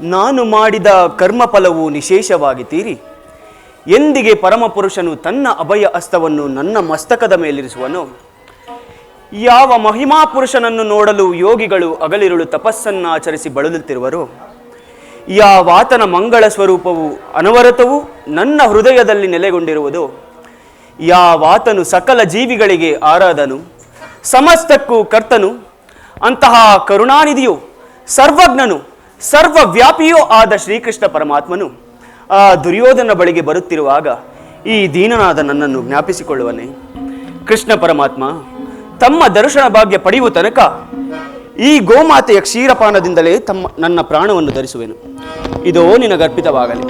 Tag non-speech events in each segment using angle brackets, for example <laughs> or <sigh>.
ನಾನು ಮಾಡಿದ ಕರ್ಮಫಲವು ನಿಶೇಷವಾಗಿ ತೀರಿ ಎಂದಿಗೆ ಪರಮಪುರುಷನು ತನ್ನ ಅಭಯ ಅಸ್ತವನ್ನು ನನ್ನ ಮಸ್ತಕದ ಮೇಲಿರಿಸುವನು? ಯಾವ ಮಹಿಮಾ ಪುರುಷನನ್ನು ನೋಡಲು ಯೋಗಿಗಳು ಅಗಲಿರುಳು ತಪಸ್ಸನ್ನಾಚರಿಸಿ ಬಳಲುತ್ತಿರುವರು? ಯಾವಾತನ ಮಂಗಳ ಸ್ವರೂಪವು ಅನವರತವು ನನ್ನ ಹೃದಯದಲ್ಲಿ ನೆಲೆಗೊಂಡಿರುವುದು? ಯಾವಾತನು ಸಕಲ ಜೀವಿಗಳಿಗೆ ಆರಾಧನು? ಸಮಸ್ತಕ್ಕೂ ಕರ್ತನು? ಅಂತಹ ಕರುಣಾನಿಧಿಯು ಸರ್ವಜ್ಞನು? ಸರ್ವವ್ಯಾಪಿಯೂ ಆದ ಶ್ರೀಕೃಷ್ಣ ಪರಮಾತ್ಮನು, ಆ ದುರ್ಯೋಧನ ಬಳಿಗೆ ಬರುತ್ತಿರುವಾಗ ಈ ದೀನನಾದ ನನ್ನನ್ನು ಜ್ಞಾಪಿಸಿಕೊಳ್ಳುವನೆ. ಕೃಷ್ಣ ಪರಮಾತ್ಮ, ತಮ್ಮ ದರ್ಶನ ಭಾಗ್ಯ ಪಡೆಯುವ ತನಕ ಈ ಗೋಮಾತೆಯ ಕ್ಷೀರಪಾನದಿಂದಲೇ ತಮ್ಮ, ನನ್ನ ಪ್ರಾಣವನ್ನು ಧರಿಸುವೆನು. ಇದೋ ನಿನಗರ್ಪಿತವಾಗಲಿ.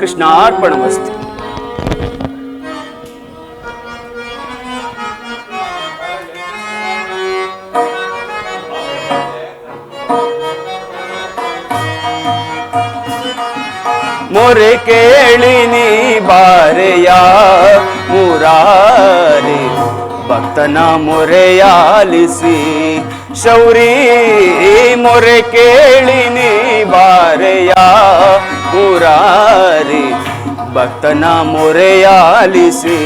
ಕೃಷ್ಣಾರ್ಪಣಮಸ್ತು. ಮೊರೆ ಕೇಳಿ ನೀ ಬಾರೆಯ ಮುರಾರಿ, ಭಕ್ತನ ಮೊರೆಯಾಲಿಸಿ. ಶೌರಿ, ಮೊರೆ ಕೇಳಿ ನೀ ಬಾರೆಯ ಮುರಾರಿ, ಭಕ್ತನ ಮೊರೆಯಾಲಿಸಿ.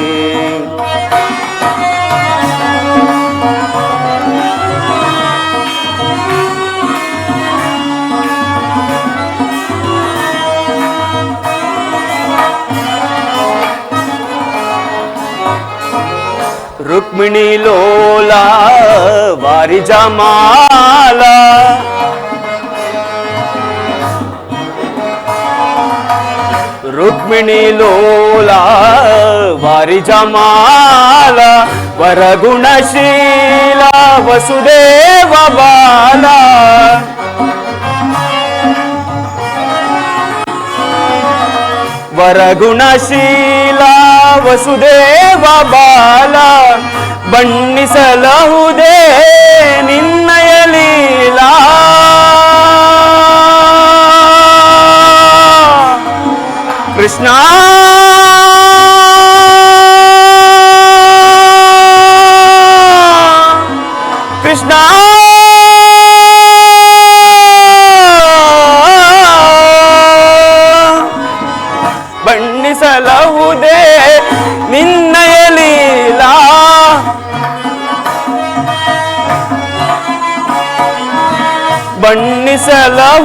ರುಕ್ಮಿಣಿ ಲೋಲ ವಾರಿ ಜಮಾಲ ರುಕ್ಮಿಣಿ ಲೋಲ ವಾರಿ ಜಮಾಲ ವರಗುಣಶೀಲ ವಸುದೇವ ಬಾಲ ವರಗುಣಶೀಲ ವಸುದೇವ ಬಾಲ ಬಣ್ಣಿಸಲಹುದೇ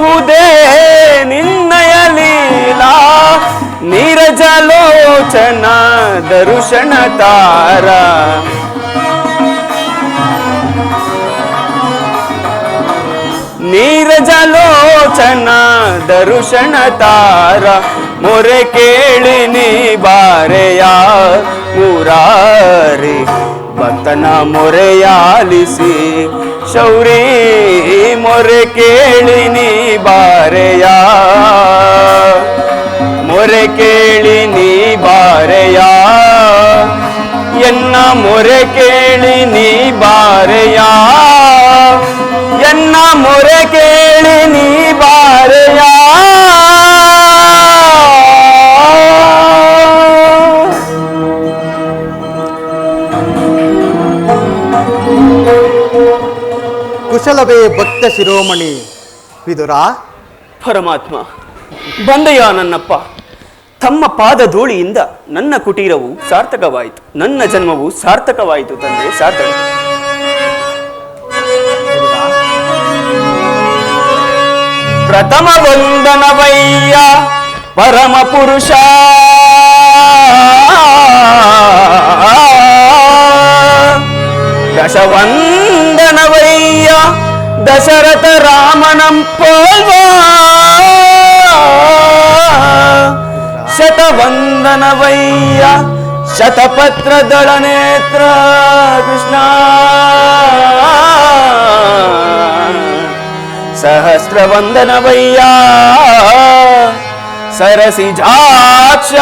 ಬಣ್ಣಿಸಲಹುದೇ ನಿನ್ನಯ ಲೀಲಾ ನೀರಜಲೋಚನ ದರುಶನ ತಾರ. ನೀರಜಲೋಚನ ದರುಶನ ತಾರ. ಮೊರೆ ಕೇಳಿ ನೀ ಬಾರೆಯ ಮುರಾರಿ ಭಕ್ತನ ಮೊರೆಯಾಲಿಸಿ ಶೌರಿ ಮೊರೆ ಕೇಳಿ ನೀ ಬಾರೆಯ. ಮೊರೆ ಕೇಳಿ ನೀ ಬಾರೆಯ. ಎನ್ನ ಮೊರೆ ಕೇಳಿ ನೀ ಬಾರೆಯ. ಎನ್ನ ಮೊರೆ ಕೇಳಿ ನೀ ಬಾರೆಯ. ಕುಶಲವೇ ಭಕ್ತ ಶಿರೋಮಣಿ. ವಿದುರ ಪರಮಾತ್ಮ ಬಂದಯ್ಯ ನನ್ನಪ್ಪ. ತಮ್ಮ ಪಾದ ಧೂಳಿಯಿಂದ ನನ್ನ ಕುಟೀರವು ಸಾರ್ಥಕವಾಯಿತು. ನನ್ನ ಜನ್ಮವು ಸಾರ್ಥಕವಾಯಿತು ತಂದೆ, ಸಾರ್ಥಕ. ಪ್ರಥಮ ವಂದನವಯ್ಯ ಪರಮ ಪುರುಷ. దశవందనవయ్యా దశరథ రామణం పోల్వా. శతవందనవయ్యా శతపత్రదళ నేత్ర కృష్ణ. సహస్రవందనవయ్యా సరసిజాక్ష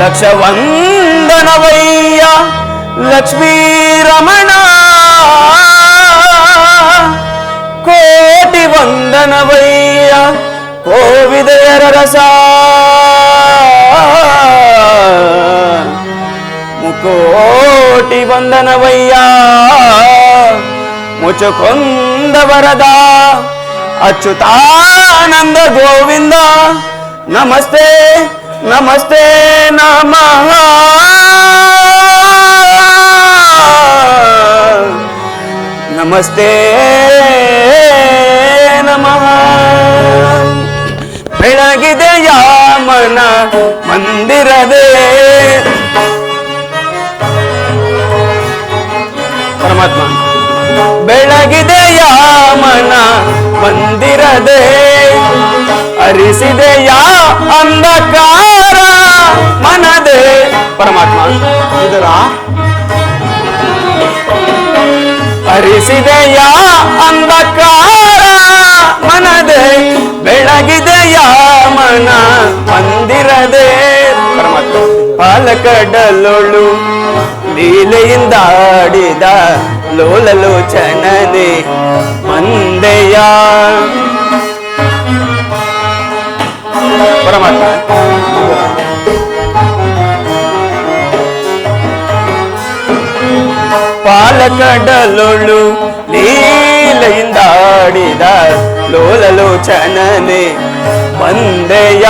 లక్ష వందనవయ్యా లక్ష్మీరమణ కోటి వందనవయ్య. కోవిదయరస ముకోటి వందనవయ్యా. ముచుకొంద వరదా అచ్యుతానంద గోవింద. నమస్తే నమస్తే నమ. ನಮಸ್ತೆ. ನಮಃ. ಬೆಳಗಿದೆ ಯಾಮನ ಮಂದಿರದೆ ಪರಮಾತ್ಮ. ಬೆಳಗಿದೆ ಯಾಮನ ಮಂದಿರದೆ ಅರಿಸಿದೆಯ ಅಂಧಕಾರ ಮನದೆ. ಪರಮಾತ್ಮ. ವಿದುರ ಹರಿಸಿದೆಯ ಅಂಧಕಾರ? ಮನದೆ ಬೆಳಗಿದೆಯ ಮನ ಮಂದಿರದೆ? ಪರಮಾತ್ಮ ಪಾಲಕಡಲೊಳು ಲೀಲೆಯಿಂದ ಆಡಿದ ಲೋಲಲೋಚನನೆ ಮಂದೆಯ? ಪರಮಾತ್ಮ. ಪಾಲಕಡಲೊಳು ಲೀಲೆಯಿಂದ ಲೋಲಲು ಲೋಲಲೋಚನನೆ ಬಂದೆಯ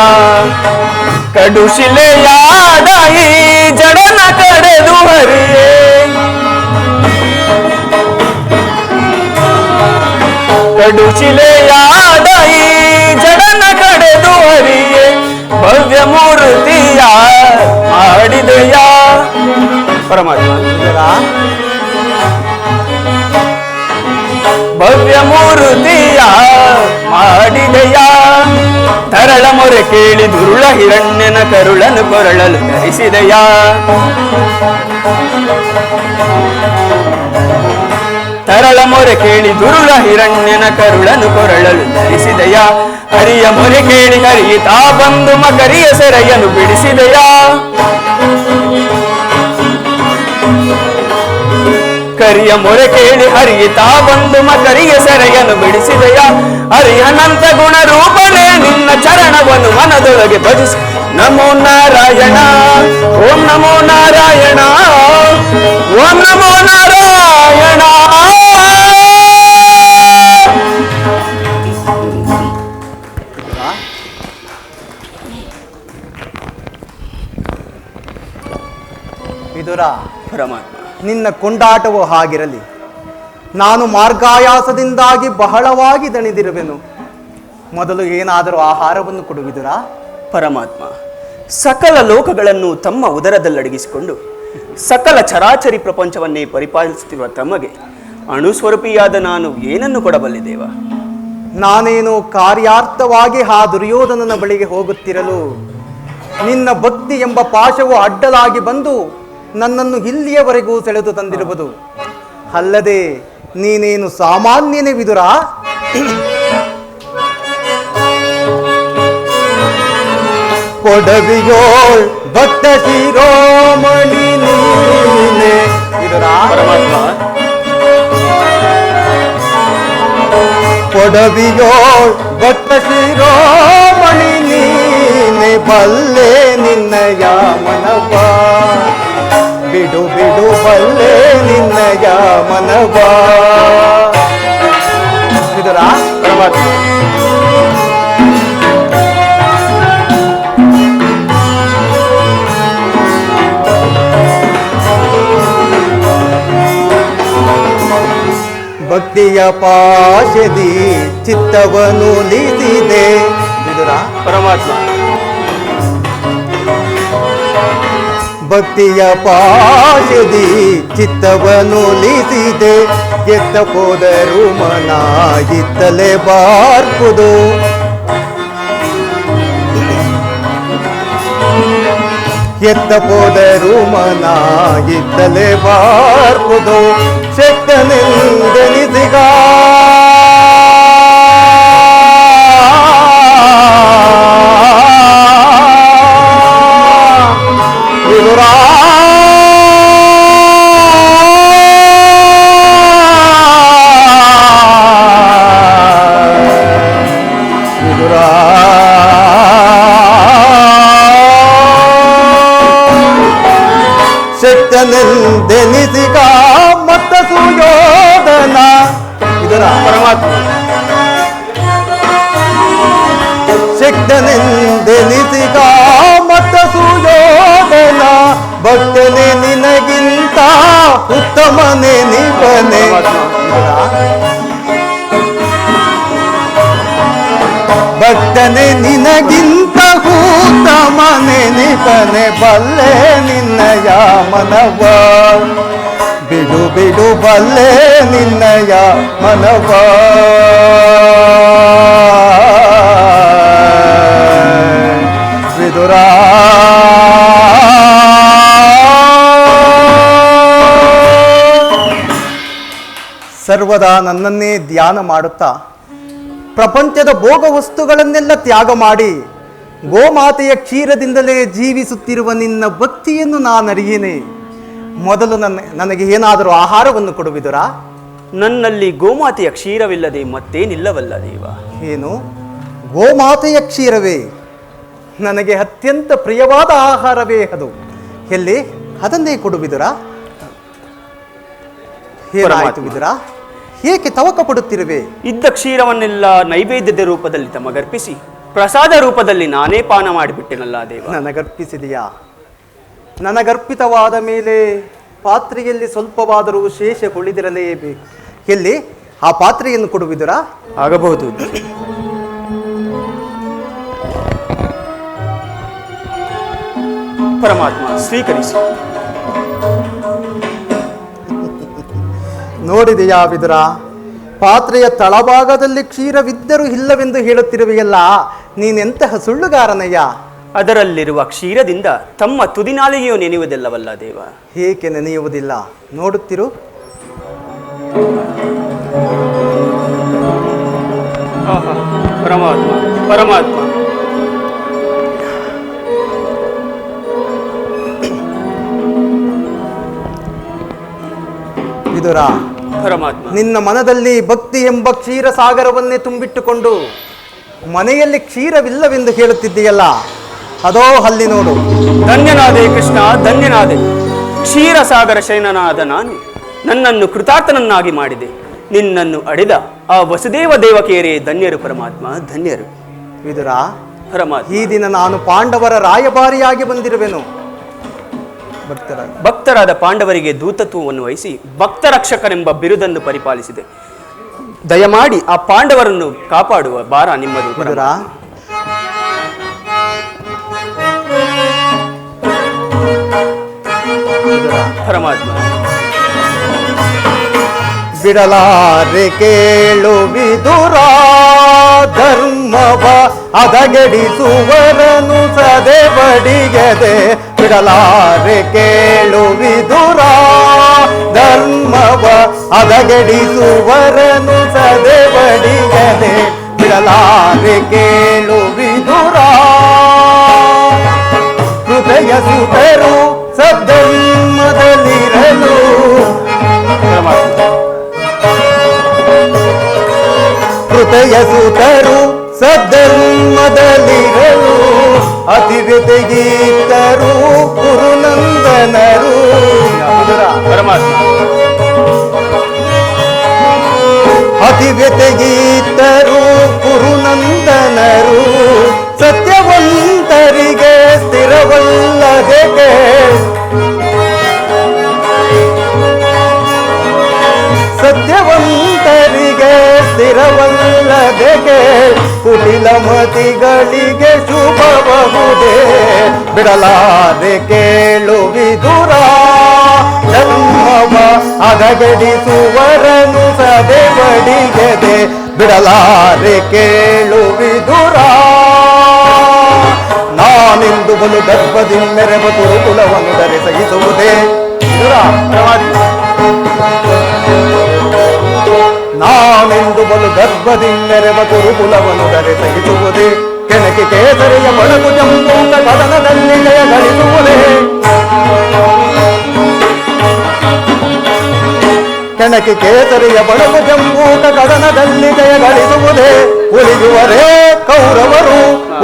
ಕಡುಶಿಲೆಯಾದ ಈ ಜಡನ ಕಡೆದು ಹರಿಯೇ. ಕಡುಶಿಲೆಯಾದ ಈ ಜಡನ ಕಡೆದು ಹರಿಯೇ. ಭವ್ಯ ಮೂರ್ತಿಯ ಮಾಡಿದೆಯ ಪರಮಾತ್ಮ ಮೂರ್ತಿಯ ಮಾಡಿದೆಯ. ತರಳ ಮೊರೆ ಕೇಳಿ ದುರುಳ ಹಿರಣ್ಯನ ಕರುಳನು ಕೊರಳಲು ಧರಿಸಿದೆಯ ತರಳ ಮೊರೆ ಕೇಳಿ ದುರುಳ ಹಿರಣ್ಯನ ಕರುಳನು ಕೊರಳಲು ಧರಿಸಿದೆಯ ಹರಿಯ ಮೊರೆ ಕೇಳಿ ಹರಿಯಿತಾ ಬಂದು ಮಕರಿಯ ಸೆರೆಯನ್ನು ಬಿಡಿಸಿದೆಯ. ಕರಿಯ ಮೊರೆ ಕೇಳಿ ಹರಿಯಿತಾ ಬಂದು ಮಕರಿಯ ಸೆರೆಯನ್ನು ಬಿಡಿಸಿದೆಯ ಹರಿಹನಂತ ಗುಣ ರೂಪನೇ ನಿನ್ನ ಚರಣವನ್ನು ಮನದೊಳಗೆ ಭಜಿಸಿ. ನಮೋ ನಾರಾಯಣ, ಓಂ ನಮೋ ನಾರಾಯಣ, ಓಂ ನಮೋ ನಾರಾಯಣ. ವಿದುರ ಪರಮಾತ್ಮ, ನಿನ್ನ ಕೊಂಡಾಟವೋ ಹಾಗಿರಲಿ. ನಾನು ಮಾರ್ಗಾಯಾಸದಿಂದಾಗಿ ಬಹಳವಾಗಿ ದಣಿದಿರುವೆನು. ಮೊದಲು ಏನಾದರೂ ಆಹಾರವನ್ನು ಕೊಡುವಿದುರಾ? ಪರಮಾತ್ಮ ಸಕಲ ಲೋಕಗಳನ್ನು ತಮ್ಮ ಉದರದಲ್ಲಡಗಿಸಿಕೊಂಡು ಸಕಲ ಚರಾಚರಿ ಪ್ರಪಂಚವನ್ನೇ ಪರಿಪಾಲಿಸುತ್ತಿರುವ ತಮಗೆ ಅಣುಸ್ವರೂಪಿಯಾದ ನಾನು ಏನನ್ನು ಕೊಡಬಲ್ಲಿದೇವ ನಾನೇನು ಕಾರ್ಯಾರ್ಥವಾಗಿ ಆ ದುರ್ಯೋಧನನ ಬಳಿಗೆ ಹೋಗುತ್ತಿರಲು ನಿನ್ನ ಭಕ್ತಿ ಎಂಬ ಪಾಶವು ಅಡ್ಡಲಾಗಿ ಬಂದು ನನ್ನನ್ನು ಇಲ್ಲಿಯವರೆಗೂ ಸೆಳೆದು ತಂದಿರುವುದು. ಅಲ್ಲದೆ ನೀನೇನು ಸಾಮಾನ್ಯನೇ ವಿದುರ? ಕೊಡವಿಯೋಳ್ ಭಕ್ತ ಶಿರೋಮಣಿ ನೀನೆ. ವಿದುರ? ಪರಮಾತ್ಮ. ಕೊಡವಿಯೋಳ್ ಭಕ್ತ ಶಿರೋಮಣಿ ನೀನೆ. ಬಲ್ಲೆ ನಿನ್ನಯ ಮನವ ಬಿಡು ಬಿಡು ಬಲ್ಲೆ ನಿನ್ನಯ ಮನವಾ ಭಕ್ತಿಯ ಪಾಶದಿ ಚಿತ್ತವನು ಲಿದಿದೆ ಬಿದುರ ಪರಮಾತ್ಮ ಭಕ್ತಿಯ ಪಾಶದಿ ಚಿತ್ತವನುಲಿಸಿದೆ ಎತ್ತ ಹೋದರು ಮನ ಇತ್ತಲೇ ಬಾರ್ಪುದು. ಎತ್ತ ಹೋದರು ಮನ ಇತ್ತಲೇ ಬಾರ್ಪುದು ಶಕ್ತನೆಂದೆನಿಸಿಗ ಮತ್ತ ಸುಯೋಧನ. ಇದರ ಪರಮಾತ್ಮ. ಭಕ್ತನೆಂದೆನಿಸಿಗ ಮತ್ತ ಸುಯೋಧನ. ಭಕ್ತನೆ ನಿನಗಿಂತ ಉತ್ತಮನೆ ನಿಪನೆ ಭಕ್ತನೆ ನಿನಗಿಂತ ಉತ್ತಮನೆ ನಿಪನೆ ಬಲ್ಲೆ ನಿನ್ನಯ ಮನವ ಬಿಡು ಬಿಡು, ಬಲ್ಲೆ ನಿನ್ನಯ ಮನವ ವಿದುರ. ಸರ್ವದಾ ನನ್ನನ್ನೇ ಧ್ಯಾನ ಮಾಡುತ್ತಾ ಪ್ರಪಂಚದ ಭೋಗ ವಸ್ತುಗಳನ್ನೆಲ್ಲ ತ್ಯಾಗ ಮಾಡಿ ಗೋಮಾತೆಯ ಕ್ಷೀರದಿಂದಲೇ ಜೀವಿಸುತ್ತಿರುವ ನಿನ್ನ ಭಕ್ತಿಯನ್ನು ನಾನರಿಯೇನೆ. ಮೊದಲು ನನ್ನ ನನಗೆ ಏನಾದರೂ ಆಹಾರವನ್ನು ಕೊಡುವಿದುರಾ? ನನ್ನಲ್ಲಿ ಗೋಮಾತೆಯ ಕ್ಷೀರವಿಲ್ಲದೆ ಮತ್ತೇನಿಲ್ಲವಲ್ಲ ದೇವ. ಏನು? ಗೋಮಾತೆಯ ಕ್ಷೀರವೇ? ನನಗೆ ಅತ್ಯಂತ ಪ್ರಿಯವಾದ ಆಹಾರವೇ ಅದು. ಎಲ್ಲಿ? ಅದನ್ನೇ ಕೊಡುವಿದುರಾ? ಏನಾಯಿತು ವಿದುರಾ? ಏಕೆ ತವಕ ಪಡುತ್ತಿರುವೆ? ಇದ್ದ ಕ್ಷೀರವನ್ನೆಲ್ಲ ನೈವೇದ್ಯದ ರೂಪದಲ್ಲಿ ತಮಗರ್ಪಿಸಿ. ಪ್ರಸಾದ ರೂಪದಲ್ಲಿ ನಾನೇ ಪಾನ ಮಾಡಿಬಿಟ್ಟೆನಲ್ಲ ದೇವ. ನನಗರ್ಪಿಸಿದೆಯಾ? ನನಗರ್ಪಿತವಾದ ಮೇಲೆ ಪಾತ್ರೆಯಲ್ಲಿ ಸ್ವಲ್ಪವಾದರೂ ಶೇಷ ಉಳಿದಿರಲೇಬೇಕು ಎಲ್ಲಿ? ಆ ಪಾತ್ರೆಯನ್ನು ಕೊಡುವುದರ? ಆಗಬಹುದು. ಪರಮಾತ್ಮ ಸ್ವೀಕರಿಸಿ. <laughs> ನೋಡಿದೆಯಾ ವಿದುರ ಪಾತ್ರೆಯ ತಳಭಾಗದಲ್ಲಿ ಕ್ಷೀರವಿದ್ದರೂ ಇಲ್ಲವೆಂದು ಹೇಳುತ್ತಿರುವೆಯಲ್ಲ ನೀನೆಂತಹ ಸುಳ್ಳುಗಾರನಯ್ಯ? ಅದರಲ್ಲಿರುವ ಕ್ಷೀರದಿಂದ ತಮ್ಮ ತುದಿನಾಲಿಗೆಯು ನೆನೆಯುವುದಿಲ್ಲವಲ್ಲ ದೇವ. ಏಕೆ ನೆನೆಯುವುದಿಲ್ಲ? ನೋಡುತ್ತಿರು. ಆಹಾ, ಪರಮಾತ್ಮ ಪರಮಾತ್ಮ. ವಿದುರ ಪರಮಾತ್ಮ. ನಿನ್ನ ಮನದಲ್ಲಿ ಭಕ್ತಿ ಎಂಬ ಕ್ಷೀರ ಸಾಗರವನ್ನೇ ತುಂಬಿಟ್ಟುಕೊಂಡು ಮನೆಯಲ್ಲಿ ಕ್ಷೀರವಿಲ್ಲವೆಂದು ಹೇಳುತ್ತಿದ್ದೀಯಲ್ಲ ಅದೋ ಅಲ್ಲಿ ನೋಡು. ಧನ್ಯನಾದೆ ಕೃಷ್ಣ ಧನ್ಯನಾದೆ. ಕ್ಷೀರಸಾಗರ ಶಯನನಾದ ನಾನು ನನ್ನನ್ನು ಕೃತಾರ್ಥನನ್ನಾಗಿ ಮಾಡಿದೆ. ನಿನ್ನನ್ನು ಅಡಿದ ಆ ವಸುದೇವ ದೇವಕೇರಿ ಧನ್ಯರು ಪರಮಾತ್ಮ ಧನ್ಯರು. ವಿದುರ ಪರಮಾತ್ಮ. ಈ ದಿನ ನಾನು ಪಾಂಡವರ ರಾಯಭಾರಿಯಾಗಿ ಬಂದಿರುವೆನು. ಭಕ್ತರ ಭಕ್ತರಾದ ಪಾಂಡವರಿಗೆ ದೂತತ್ವವನ್ನು ವಹಿಸಿ ಭಕ್ತರಕ್ಷಕನೆಂಬ ಬಿರುದನ್ನು ಪರಿಪಾಲಿಸಿದೆ. ದಯಮಾಡಿ ಆ ಪಾಂಡವರನ್ನು ಕಾಪಾಡುವ ಭಾರ ನಿಮ್ಮದು ಪರಮಾತ್ಮ. ಬಿಡಲಾರೆ ಕೇಳು ವಿದುರ ಧರ್ಮವ ಅದಗಡಿಸುವರನು ಸದೆ ಬಡಿಗದೆ ಬಿಡಲಾರೆ ಕೇಳು ವಿದುರ ಧರ್ಮವ ಅದಗಡಿಸುವರನು ಸದೆ ಬಡಿಗದೆ ಬಿಡಲಾರೆ ಕೇಳು ವಿದುರ ಹೃದಯ ಸುತರು ಸದ್ಧರ್ಮದಲ್ಲಿರಲು. ಹೃದಯ ಸುತರು ಸದ್ಧರ್ಮದಲ್ಲಿರಲು. ಅತಿವ್ಯತೆಗೀತರು ಸ್ಥಿರವಲ್ಲದೆ ಕುಟಿಲ ಮತಿಗಳಿಗೆ ಶುಭಬಹುದೇ ಬಿಡಲಾದೆ ಕೇಳು ವಿದುರ ಧರ್ಮವ ಅದಗಡಿಸುವರನು ಸದೆ ಬಡಿಗದೆ ಬಿಡಲಾರೆ ಕೇಳು ವಿದುರ, ನಾನೆಂದು ಬಲು ಗರ್ಭದಿ ಮೆರೆವ ಕುರುಕುಲವನ್ನು ಧರೆ ಸಹಿಸುವುದೇ ವಿದುರ ಪರಮಾತ್ಮ ನಾನೆಂದು ಬಲು ಗರ್ಭದಿ ಮೆರೆವ ಕುರುಕುಲವನ್ನು ಧರೆ ಸಹಿಸುವುದೇ ಕೆಣಕಿ ಕೇಸರಿಯ ಮೊಳಗು ಜಂಬೂತ ಕದನದಲ್ಲಿ ಜಯ ಗಳಿಸುವುದೇ ಕೆಣಕಿ ಕೇಸರಿಯ ಬಡಗು ಜಂಬೂಟ ಕದನದಲ್ಲಿ ಜಯ ಗಳಿಸುವುದೇ ಉಳಿಯುವರೇ ಕೌರವರು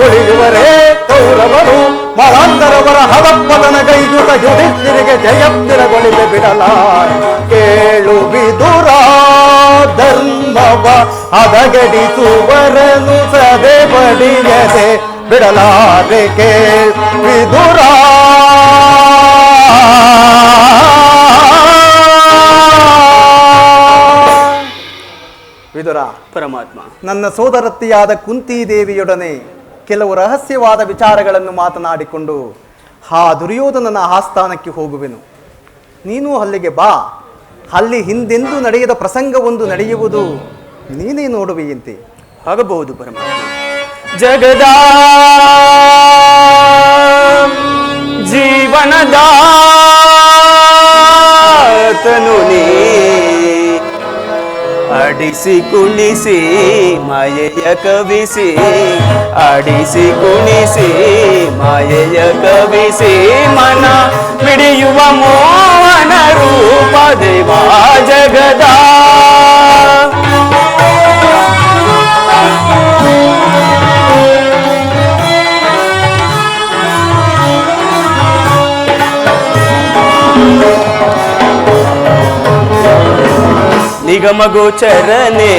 ಉಳಿಯುವರೇ ಕೌರವರು ಮಹಾಂತರವರ ಹದಪ್ಪದನ ಕೈದುತ ಯುಧಿಷ್ಠಿರಿಗೆ ಜಯತ್ತಿರಗೊಳಿಗೆ ಬಿಡಲ ಕೇಳು ಬಿದುರ ಧರ್ಮವ ಅದಗಡಿಸುವರನು ಸದೆ ಬಡಿಯದೆ ಬಿಡಲಾರೆ. ವಿದುರ. ವಿದುರ, ಪರಮಾತ್ಮ, ನನ್ನ ಸೋದರತ್ತಿಯಾದ ಕುಂತಿ ದೇವಿಯೊಡನೆ ಕೆಲವು ರಹಸ್ಯವಾದ ವಿಚಾರಗಳನ್ನು ಮಾತನಾಡಿಕೊಂಡು, ಹಾ ದುರ್ಯೋಧನನ ಆಸ್ಥಾನಕ್ಕೆ ಹೋಗುವೆನು. ನೀನು ಅಲ್ಲಿಗೆ ಬಾ. ಅಲ್ಲಿ ಹಿಂದೆಂದೂ ನಡೆಯದ ಪ್ರಸಂಗವೊಂದು ನಡೆಯುವುದು ನೀನೇ ನೋಡುವೆಯಂತೆ. ಆಗಬಹುದು ಪರಮ ಜಗದ ಜೀವನದಾತನು ನೀ. ಅಡಿಸಿ ಕುಣಿಸಿ ಮಾಯೆಯ ಕವಿಸಿ ಆಡಿಸಿ ಕುಣಿಸಿ ಮಾಯೆಯ ಕವಿಸಿ ಮನ ಮಿಡಿಯುವ ಮೋಹನ ರೂಪ ದೇವಾ ಜಗದ ನಿಗಮ ಗೋಚರನೆ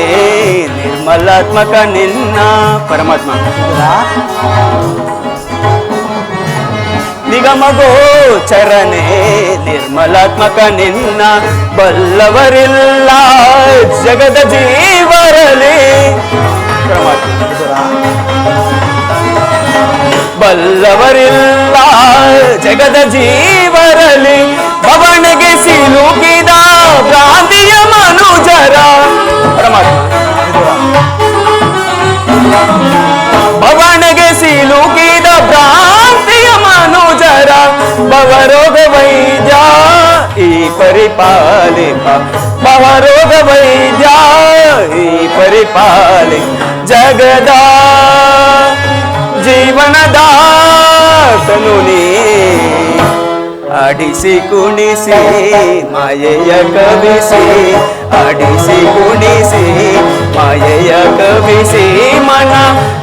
ನಿರ್ಮಲಾತ್ಮಕ ನಿನ್ನ, ಪರಮಾತ್ಮ. ನಿಗಮ ಗೋಚರನೆ ನಿರ್ಮಲಾತ್ಮಕ ನಿನ್ನ, ಬಲ್ಲವರಿಲ್ಲ ಜಗದ ಜೀವರಲಿ ಬಲ್ಲವರಿಲ್ಲ ಜಗದ ಜೀವರಲಿ ಭವನಿಗೆ ಸಿಲುಕಿದ ಭ್ರಾಂತಿಯ ಮನುಜರ ಪರಮಾತ್ಮ ಭವನಿಗೆ ಸಿಲುಕಿದ ಭ್ರಾಂತಿಯ ಮನುಜರ ಭವರೋಗ ವೈದ್ಯ ಈ ಪರಿಪಾಲಿಪ ಭವರೋಗ ವೈದ್ಯ ಈ ಪರಿಪಾಲಿ ಜಗದ ಜೀವನದ ತನು అడిసి కుణిసి మాయయ కవిసి అడిసి కుణిసి మాయయ కవిసి మన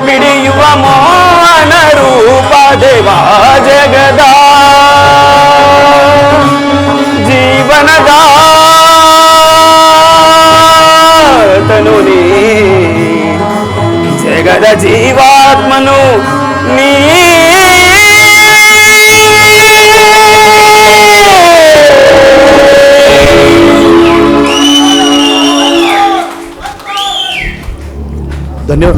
మిడియువ మోహన రూప దేవా జగదా. జీవనదాతనుని జగద జీవాత్మను ധന്യ